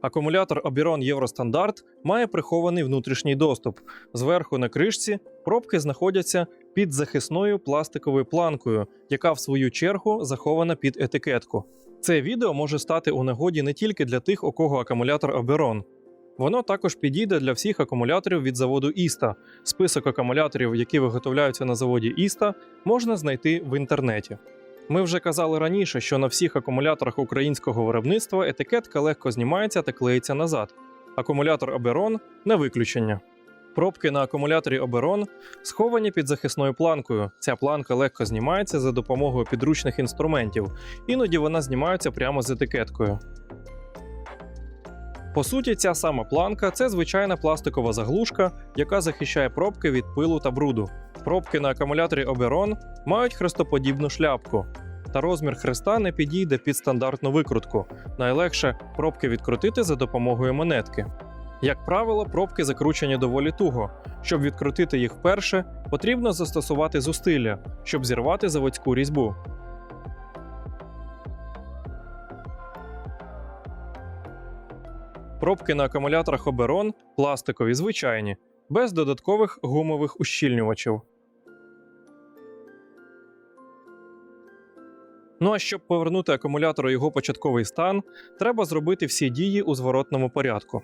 Акумулятор Oberon Євростандарт має прихований внутрішній доступ. Зверху на кришці пробки знаходяться під захисною пластиковою планкою, яка в свою чергу захована під етикетку. Це відео може стати у нагоді не тільки для тих, у кого акумулятор Oberon. Воно також підійде для всіх акумуляторів від заводу Іста. Список акумуляторів, які виготовляються на заводі Іста, можна знайти в інтернеті. Ми вже казали раніше, що на всіх акумуляторах українського виробництва етикетка легко знімається та клеїться назад. Акумулятор Oberon – не виключення. Пробки на акумуляторі Oberon сховані під захисною планкою. Ця планка легко знімається за допомогою підручних інструментів, іноді вона знімається прямо з етикеткою. По суті, ця сама планка це звичайна пластикова заглушка, яка захищає пробки від пилу та бруду. Пробки на акумуляторі Oberon мають хрестоподібну шляпку, та розмір хреста не підійде під стандартну викрутку. Найлегше пробки відкрутити за допомогою монетки. Як правило, пробки закручені доволі туго. Щоб відкрутити їх вперше, потрібно застосувати зусилля, щоб зірвати заводську різьбу. Пробки на акумуляторах Oberon пластикові звичайні, без додаткових гумових ущільнювачів. Ну а щоб повернути акумулятору його початковий стан, треба зробити всі дії у зворотному порядку.